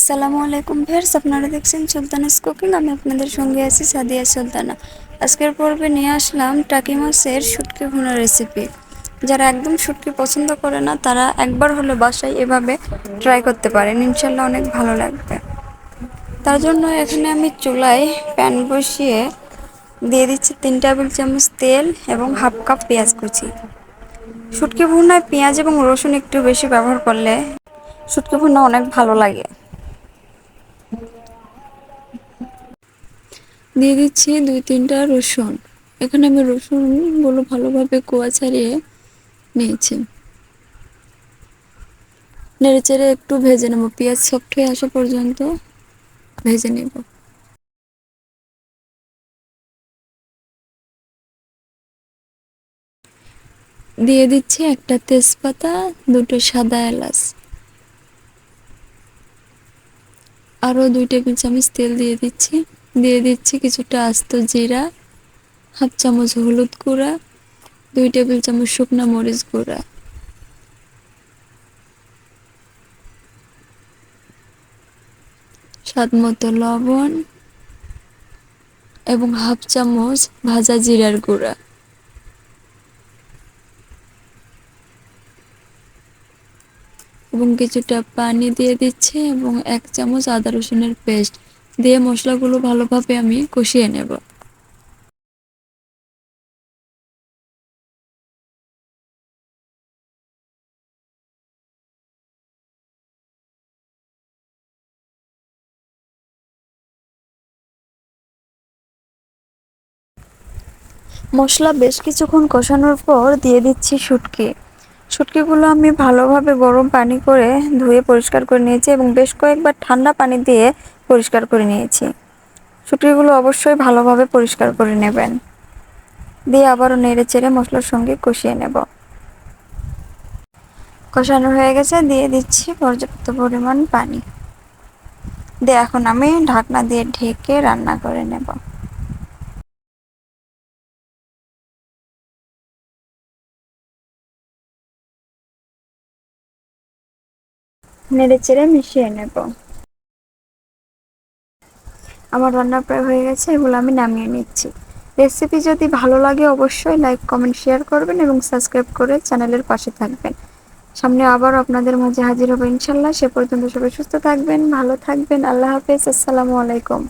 আসসালামু আলাইকুম ভিউয়ার্স, আপনারা দেখছেন সুলতানাস কুকিং। আমি আপনাদের সঙ্গে আছি সাদিয়া সুলতানা। আজকের পর্বে নিয়ে আসলাম টাকি মাছের শুটকি ভুনা রেসিপি যারা একদম শুটকি পছন্দ করে না, তারা একবার হলে বাসায় এভাবে ট্রাই করতে পারেন। ইনশাল্লাহ অনেক ভালো লাগবে। তার জন্য এখানে আমি চুলায় প্যান বসিয়ে দিয়ে দিচ্ছি তিন টেবিল চামচ তেল এবং হাফ কাপ পেঁয়াজ কুচি। শুটকি ভুনায় পেঁয়াজ এবং রসুন একটু বেশি ব্যবহার করলে শুটকি ভুনা অনেক ভালো লাগে। দিয়ে দিচ্ছি দুই তিনটা রসুন। এখানে আমি রসুনগুলো ভালোভাবে কুয়া ছাড়িয়ে নিয়েছি। নেড়ে চেড়ে একটু ভেজে নেব। পেঁয়াজ সফট হয়ে আসা পর্যন্ত ভেজে নেব। দিয়ে দিচ্ছি একটা তেজপাতা, দুটো সাদা এলাচ। আরও দুই টেবিল চামচ তেল দিয়ে দিচ্ছি। দিয়ে দিচ্ছি কিছুটা আস্ত জিরা, হাফ চামচ হলুদ গুঁড়া, দুই টেবিল চামচ শুকনো মরিচ গুঁড়া। স্বাদ মতো লবণ এবং হাফ চামচ ভাজা জিরার গুঁড়া। এবং কিছুটা পানি দিয়ে দিচ্ছি এবং এক চামচ আদা রসুনের পেস্ট। দিয়ে মশলাগুলো ভালোভাবে আমি কষিয়ে নেব। মশলা বেশ কিছুক্ষণ কষানোর পর দিয়ে দিচ্ছি শুটকি। শুটকিগুলো আমি ভালোভাবে গরম পানি করে ধুয়ে পরিষ্কার করে নিয়েছি এবং বেশ কয়েকবার ঠান্ডা পানি দিয়ে পরিষ্কার করে নিয়েছি। শুটকিগুলো অবশ্যই ভালোভাবে পরিষ্কার করে নেবেন। দিয়ে আবারও নেড়ে চেড়ে মশলার সঙ্গে কষিয়ে নেব। কষানো হয়ে গেছে, দিয়ে দিচ্ছি পর্যাপ্ত পরিমাণ পানি। দিয়ে এখন আমি ঢাকনা দিয়ে ঢেকে রান্না করে নেব। নেড়ে চেড়ে মিশিয়ে নেব। আমার রান্না প্রায় হয়ে গেছে, এগুলো আমি নামিয়ে নিচ্ছি। রেসিপি যদি ভালো লাগে অবশ্যই লাইক কমেন্ট শেয়ার করবেন এবং সাবস্ক্রাইব করে চ্যানেলের পাশে থাকবেন। সামনে আবার আপনাদের মাঝে হাজির হব ইনশাল্লাহ। সে পর্যন্ত সবাই সুস্থ থাকবেন, ভালো থাকবেন। আল্লাহ হাফেজ। আসসালামু আলাইকুম।